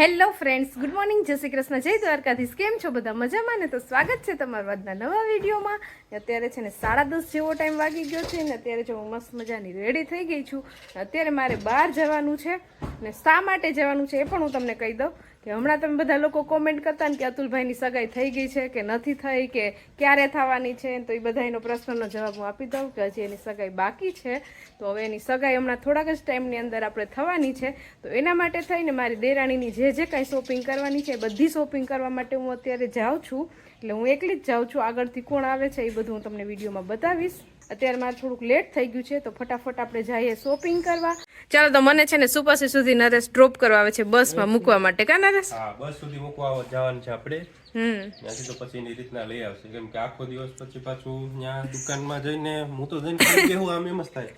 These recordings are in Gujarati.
Hello friends, good morning. જય શ્રી કૃષ્ણ, જય દ્વારકાધીશ. કેમ છો બધા? મજામાં ને? તો સ્વાગત છે તમારા આજના નવા વિડીયોમાં. અત્યારે છે ને સાડા દસ જેવો ટાઈમ વાગી ગયો છે ને અત્યારે જો હું મસ્ત મજાની રેડી થઈ ગઈ છું. અત્યારે મારે બહાર જવાનું છે. ને શા માટે જવાનું છે એ પણ હું તમને કહી દઉં કે હમણાં તમે બધા લોકો કોમેન્ટ કરતા ને કે અતુલભાઈની સગાઈ થઈ ગઈ છે કે નથી થઈ, કે ક્યારે થવાની છે તો એ બધા એનો પ્રશ્નનો જવાબ હું આપી દઉં કે હજી એની સગાઈ બાકી છે. તો હવે એની સગાઈ હમણાં થોડાક જ ટાઈમની અંદર આપણે થવાની છે. તો એના માટે થઈને મારી દેરાણીની જે જે કાંઈ શોપિંગ કરવાની છે બધી શોપિંગ કરવા માટે હું અત્યારે જાઉં છું. એટલે હું એકલી જ જાઉં છું. આગળથી કોણ આવે છે એ બધું હું તમને વિડીયોમાં બતાવીશ. અત્યારે મારે થોડુંક લેટ થઈ ગયું છે તો ફટાફટ આપણે જઈએ શોપિંગ કરવા. ચાલો તો મને છે ને સુપાસી સુધી નરેશ ડ્રોપ કરવા આવે છે બસમાં મૂકવા માટે કા નરેશ? હા બસ સુધી મૂકવા જવાનું છે આપણે. હમ. ત્યાંથી તો પછી એની રીતના લઈ આવશે કેમ કે આખો દિવસ પછી પાછું ત્યાં દુકાનમાં જઈને હું તો જઈને ખાલી બેહું આમ એમ જ થાય.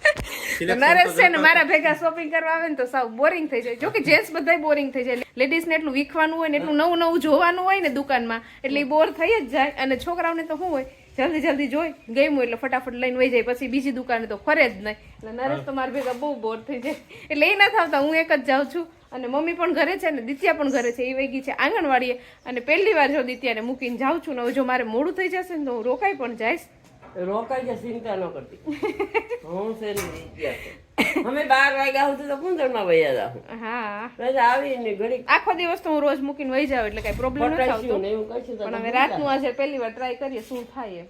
નરેશ છે ને મારા ભેગા શોપિંગ કરવા આવે ને તો સાવ બોરિંગ થઈ જાય. જો કે જેન્ટ્સ બધાય બોરિંગ થઈ જાય. લેડીઝ ને એટલું વીખવાનું હોય ને એટલું નવું નવું જોવાનું હોય ને દુકાનમાં એટલે બોર થઈ જ જાય. અને છોકરાઓને તો શું હોય જલ્દી જલ્દી જોઈ. ગમ્યું એટલે ફટાફટ લઈને વહી જાય. પછી બીજી દુકાને તો ફરે જ નહીં. એટલે નરેશ તો મારા ભેગા બહુ બોર થઈ જાય. એટલે એ ના થતા હું એક જ જાઉં છું. અને મમ્મી પણ ઘરે છે ને દિત્યા પણ ઘરે છે. એ વહી છે આંગણવાડીએ. અને પહેલી વાર જો દિત્યાને મૂકીને જાઉં છું ને જો મારે મોડું થઈ જશે ને તો હું રોકાઈ પણ જઈશ. રોકાઈ જાય ચિંતા ન કરતી. હું છે ને અમે બાર વાગ્યા સુધી તો કુંદરમાં વયા જાઉં હા. રજા આવીને ઘડી આખો દિવસ તો હું રોજ મૂકીને વહી જાઉં એટલે કઈ પ્રોબ્લેમ નથી આવતો. ને પણ હવે રાતનું આજે પહેલી વાર ટ્રાય કરીએ શું થાય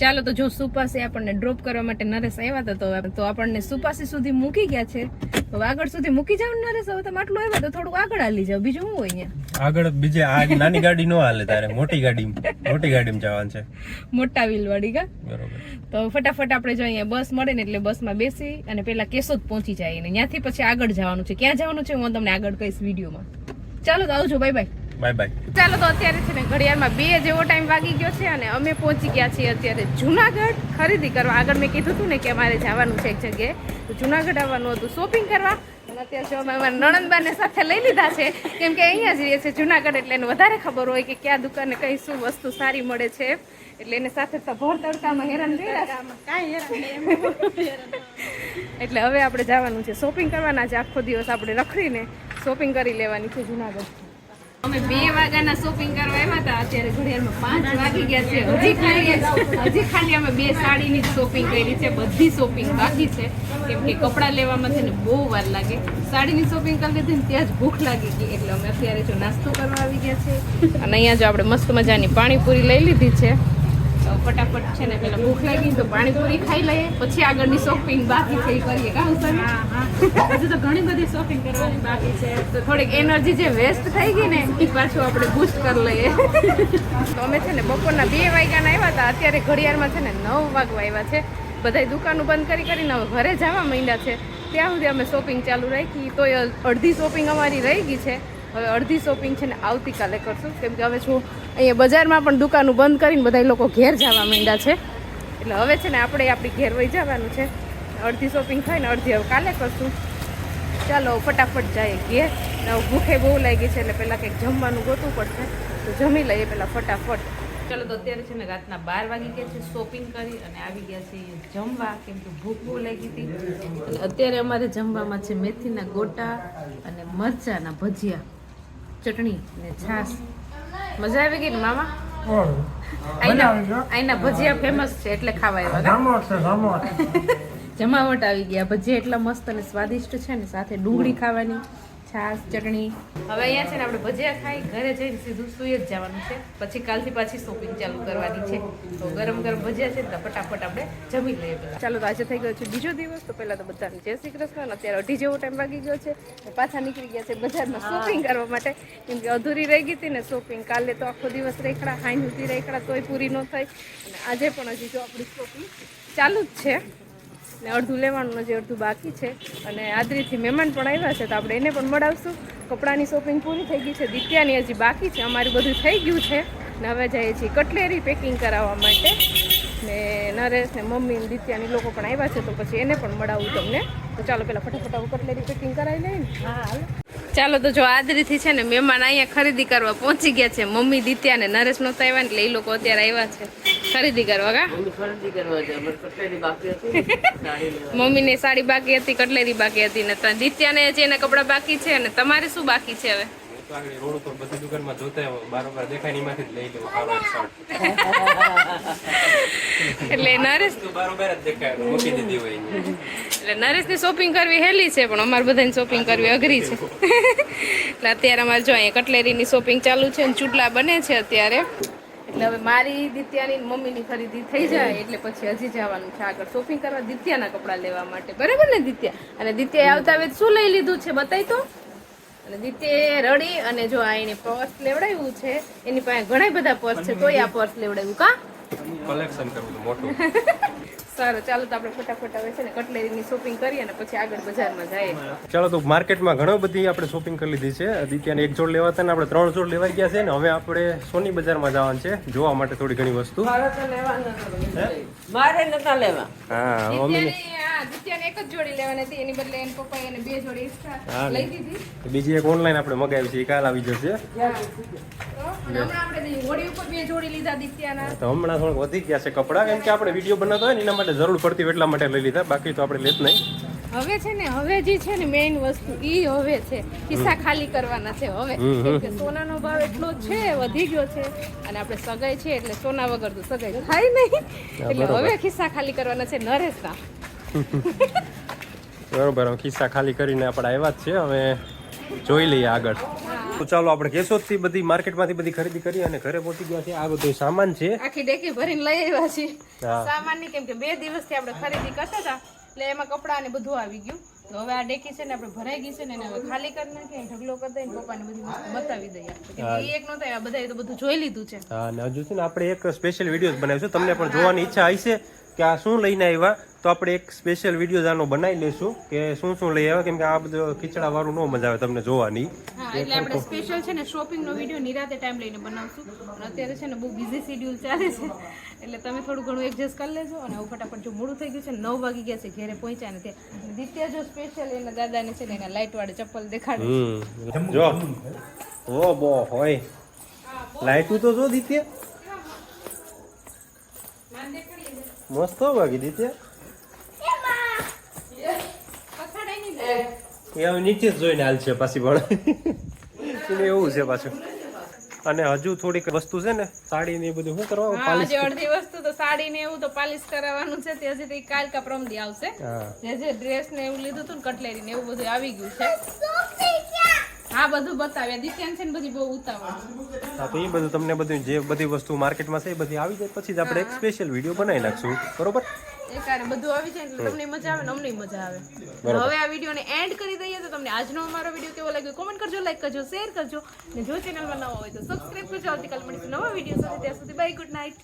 ચાલો તો જો સુપાસી આપણને ડ્રોપ કરવા માટે નરેશ આવ્યા હતા તો તો આપણને સુપાસી સુધી મૂકી ગયા છે. તો આગળ સુધી મૂકી જાવ નરેશ હવે તમે આટલું આવ્યા તો થોડું આગળ હાલી જાવ બીજું હું હોય અહીંયા? આગળ બીજે આ નાની ગાડી નો હાલે તારે મોટી ગાડી મોટી ગાડીમાં જવાનું છે. મોટા વ્હીલ વાળી કા? બરોબર. તો ફટાફટ આપણે જો અહીંયા બસ મળે ને એટલે બસમાં બેસી અને પેલા કેશોદ પહોંચી જાય ને. ત્યાંથી પછી આગળ જવાનું છે. ક્યાં જવાનું છે હું તમને આગળ કહીશ વિડીયોમાં. ચાલો તો આવજો બાય બાય બાય બાય. ચાલો તો અત્યારે છે ને ઘડિયાળમાં બે જેવો ટાઈમ વાગી ગયો છે અને અમે પહોંચી ગયા છીએ અત્યારે જુનાગઢ ખરીદી કરવા. આગળ મેં કીધું હતું ને કે અમારે જવાનું છે એક જગ્યાએ. તો જુનાગઢ આવવાનું હતું શોપિંગ કરવા. અને અત્યારે જો અમે અમારા નણંદબાને સાથે લઈ લીધા છે. કેમ કે અહીંયા જ રહીએ છીએ જુનાગઢ એટલે એને વધારે ખબર હોય કે ક્યાં દુકાને કઈ શું વસ્તુ સારી મળે છે. એટલે એને સાથે તો ભર તડકામાં હેરાન કર્યા. એટલે હવે આપણે જવાનું છે શોપિંગ કરવાના છે. આખો દિવસ આપણે રખડીને શોપિંગ કરી લેવાની છે જુનાગઢ. અમે બે વાગ્યાના શોપિંગ કરવા આવ્યા હતા. અત્યારે ઘડિયાળમાં પાંચ વાગી ગયા છે. હજી ખાલી હજી ખાલી અમે બે સાડીની જ શોપિંગ કરી છે. બધી શોપિંગ બાકી છે. કેમ કે કપડાં લેવામાં છે ને બહુ વાર લાગે. સાડીની શોપિંગ કરી લીધી ને ત્યાં જ ભૂખ લાગી ગઈ. એટલે અમે અત્યારે જો નાસ્તો કરવા આવી ગયા છે. અને અહીંયા જો આપણે મસ્ત મજાની પાણીપુરી લઈ લીધી છે. તો ફટાફટ છે ને પેલા ભૂખ લાગી તો પાણીપુરી ખાઈ લઈએ. પછી આગળની શોપિંગ બાકી છે એ કરીએ. કાં સર? હજુ તો ઘણી બધી શોપિંગ કરવાની બાકી છે. તો થોડીક એનર્જી જે વેસ્ટ થઈ ગઈ ને એ પાછું આપણે બૂસ્ટ કરી લઈએ. તો અમે છે ને બપોરના બે વાગ્યાના આવ્યા હતા. અત્યારે ઘડિયાળમાં છે ને નવ વાગવા આવ્યા છે. બધાય દુકાનો બંધ કરી કરીને હવે ઘરે જવા માંડ્યા છે. ત્યાં સુધી અમે શોપિંગ ચાલુ રાખી. તોય અડધી શોપિંગ અમારી રહી ગઈ છે. હવે અડધી શોપિંગ છે ને આવતીકાલે કરશું. કેમ કે હવે શું અહીંયા બજારમાં પણ દુકાનો બંધ કરીને બધા લોકો ઘેર જવા માંડ્યા છે. એટલે હવે છે ને આપણે આપણી ઘેર વહી જવાનું છે. અડધી શોપિંગ થાય ને અડધી હવે કાલે કરશું. ચાલો, ફટાફટ જાય ઘેર. હવે ભૂખે બહુ લાગી છે એટલે પહેલાં કંઈક જમવાનું ગોતવું પડશે. તો જમી લઈએ પહેલાં ફટાફટ. ચાલો, તો અત્યારે છે ને રાતના બાર વાગી ગયા છે શોપિંગ કરી અને આવી ગયા છે જમવા. કેમ કે ભૂખ બહુ લાગી હતી. અત્યારે અમારે જમવામાં છે મેથીના ગોટા અને મરચાના ભજીયા. ચટણી ને છાશ. મજા આવી ગઈ ને મામા? અહીંના અહીંના ભજીયા ફેમસ છે એટલે ખાવા આવ્યા જમાવટ આવી ગયા ભજીયા એટલા મસ્ત અને સ્વાદિષ્ટ છે ને સાથે ડુંગળી ખાવાની. છાશ ચટણી. હવે અહીંયા છે ને આપણે ભજીયા ખાઈ ઘરે જઈને સીધું સુઈ જ જવાનું છે. પછી કાલથી પાછી શોપિંગ ચાલુ કરવાની છે. તો ગરમ ગરમ ભજીયા છે ને તો ફટાફટ આપણે જમી લઈએ પહેલા. ચાલો તો આજે થઈ ગયો છે બીજો દિવસ તો પહેલાં તો બધાને જય શ્રી કૃષ્ણ અત્યારે અઢી જેવો ટાઈમ વાગી ગયો છે. પાછા નીકળી ગયા છે બજારમાં શોપિંગ કરવા માટે. કેમ કે અધૂરી રહી ગઈ હતી ને શોપિંગ કાલે તો આખો દિવસ રેખડા હાઈ સુધી રેખડા તોય પૂરી ન થઈ. અને આજે પણ હજી જો આપણી શોપિંગ ચાલુ જ છે. ને અડધું લેવાનું જે અડધું બાકી છે. અને આદરીથી મહેમાન પણ આવ્યા છે તો આપણે એને પણ મળાવશું. કપડાની શોપિંગ પૂરી થઈ ગઈ છે દિત્યાની હજી બાકી છે અમારું બધું થઈ ગયું છે. ને હવે જઈએ છીએ કટલેરી પેકિંગ કરાવવા માટે. ને નરેશ ને મમ્મી ને દિત્યાની લોકો પણ આવ્યા છે તો પછી એને પણ મળાવું તમને. તો ચાલો પેલા ફટાફટ આવું કટલેરી પેકિંગ કરાવી લઈએ ને. હા ચાલો તો જો આદરીથી છે ને મહેમાન અહીંયા ખરીદી કરવા પહોંચી ગયા છે મમ્મી દિત્યા ને નરેશ નહોતા આવ્યા ને એટલે એ લોકો અત્યારે આવ્યા છે. ખરીદી કરવા કા? મમ્મી ખરીદી કરવા કટલેરી બાકી હતી. સાડી મમ્મીને સાડી બાકી હતી કટલેરી બાકી હતી ને ત્યાં દિત્યાને હજી એના કપડાં બાકી છે ને તમારે શું બાકી છે હવે? હું તો આગળ રોડ ઉપર બધી દુકાનમાં જોતા બારોબાર દેખાય એમાંથી જ લઈ લઉં સારો એક શર્ટ એટલે નરેશ બારોબાર જ દેખાય. મૂકી દીધી હોય એટલે નરેશની શોપિંગ કરવી હેલી છે પણ અમારે બધાની શોપિંગ કરવી અઘરી છે. એટલે અત્યારે અમારે જો અહીંયા કટલેરીની શોપિંગ ચાલુ છે ને ચૂટલા બને છે અત્યારે. એટલે હવે મારી દિત્યાની મમ્મીની ખરીદી થઈ જાય એટલે પછી હજી જવાનું છે આગળ શોપિંગ કરવા દિત્યાના કપડાં લેવા માટે. બરાબર ને દિત્યા? અને દિત્યાએ આવતા વેત શું લઈ લીધું છે બતાવી તો? અને દિત્યાએ રડી અને જો આ એને પર્સ લેવડાવ્યું છે એની પાસે ઘણા બધા પર્સ છે તોય આ પર્સ લેવડાવ્યું કા? કલેક્શન કરવું મોટું. સારું ચાલો તો આપણે ફટાફટ હવે છે ને કટલેરીની શોપિંગ કરીએ અને પછી આગળ બજારમાં જઈએ. ચાલો તો માર્કેટમાં ઘણો બધી આપણે શોપિંગ કરી લીધી છે. આદિત્યને એક જોડ લેવા હતા ને આપણે ત્રણ જોડ લેવાઈ ગયા છે ને હવે આપણે સોની બજારમાં જવાનું છે. જોવા માટે થોડી ઘણી વસ્તુ. મારે તો લેવા. નતા મારે નતા લેવા. હા મમ્મીને દિત્યાને હા, દિત્યાને એક જ જોડી લેવાની હતી. એની બદલે એન પપ્પાએ એને બે જોડી એક્સ્ટ્રા લઈ દીધી. બીજી એક ઓનલાઈન આપણે મગાવી છે એ કાલ આવી જશે. તો હમણાં આપણે હોળી ઉપર બે જોડી લીધા દિત્યાના તો હમણાં થોડાક વધી ગયા છે કપડાં કેમ કે આપણે વીડિયો બનાવતા હોય ને એના માટે જરૂર પડતી એટલા માટે લઈ લીધા બાકી તો આપણે લેત નહીં. હવે છે ને હવે જે છે ને મેઇન વસ્તુ ઈ હવે છે. ખિસ્સા ખાલી કરવાના છે હવે. કે સોનાનો ભાવ એટલો છે વધી ગયો છે. અને આપણે સગાઈ છે એટલે સોના વગર તો સગાઈ થાય નહીં. એટલે હવે ખિસ્સા ખાલી કરવાના છે નરેશના. બરોબર હવે ખિસ્સા ખાલી કરીને આપણે આવ્યા જ છે હવે જોઈ લઈએ આગળ. તો ચાલો આપણે કેશોદથી બધી માર્કેટમાંથી બધી ખરીદી કરી અને ઘરે પહોંચી ગયા છે આ બધો સામાન છે. આખી ડેકી ભરીને લઈ આવ્યા છે સામાનની કેમ કે બે દિવસથી આપણે ખરીદી કરતા હતા એટલે એમાં કપડાં ને બધું આવી ગયું. તો હવે આ ડેકી છે ને આપણે ભરાઈ ગઈ છે ને હવે ખાલી કરી નાખીએ ઢગલો કરી દઈએ પપ્પાને બધી વસ્તુ બતાવી દઈએ. એ એક નહોતા આ બધાએ તો બધું જોઈ લીધું છે. હા અને હજુ છે ને આપણે એક સ્પેશિયલ વીડિયો બનાવીશું. તમને પણ જોવાની ઈચ્છા હશે. કે આ શું લઈને આવ્યા? તો આપણે એક સ્પેશિયલ વીડિયો આનો બનાવી લઈશું કે શું શું લઈ આવ્યા? કેમ કે આ બધું ખીચડા વાળું ન મજા આવે તમને જોવાની. એટલે આપણે સ્પેશિયલ છે ને શોપિંગ નો વીડિયો નિરાતે ટાઈમ લઈને બનાવશું. અત્યારે છે ને બહુ બિઝી શેડ્યુલ ચાલે છે. એટલે તમે થોડું ઘણું એડજસ્ટ કરી લેજો અને હું ફટાફટ જો મોડું થઈ ગયું છે નવ વાગી ગયા છે ઘરે પહોંચ્યા નથી દિત્યા જો સ્પેશિયલ એના દાદાને છે ને એના લાઇટ વાળી ચપ્પલ દેખાડે જો. ઓ બો હોય. લાઈટું તો જો દીત્ય. મસ્ત વાગી. એ હવે નીચે જ જોઈને હાલ છે પાછી પણ એવું છે પાછું. અને હજુ થોડીક વસ્તુ છે ને સાડી ને બધું શું કરવા? પાલિશ અડધી વસ્તુ તો સાડી ને એવું તો પાલિશ કરાવવાનું છે. તે હજી કાલ કા પ્રમદી આવશે. જે જે ડ્રેસ ને એવું લીધું હતું ને કટલેરી ને એવું બધું આવી ગયું છે. હા બધું બતાવ્યા દિત્યાન છે ને બધી બહુ ઉતાવળ. હા તો એ બધું તમને બધું જે બધી વસ્તુ માર્કેટમાં છે એ બધી આવી જાય પછી જ આપણે એક સ્પેશિયલ વીડિયો બનાવી નાખશું. બરોબર? એકારે બધું આવી જાય એટલે તમને મજા આવે ને અમને મજા આવે. હવે આ વિડીયોને એન્ડ કરી દઈએ તો તમને આજનો અમારો વીડિયો કેવો લાગ્યો કોમેન્ટ કરજો લાઈક કરજો શેર કરજો. ને જો ચેનલમાં નવા હોય તો સબસ્ક્રાઇબ કરજો. આવતીકાલ મળીશું નવા વીડિયો સાથે. ત્યાં સુધી બાય ગુડ નાઇટ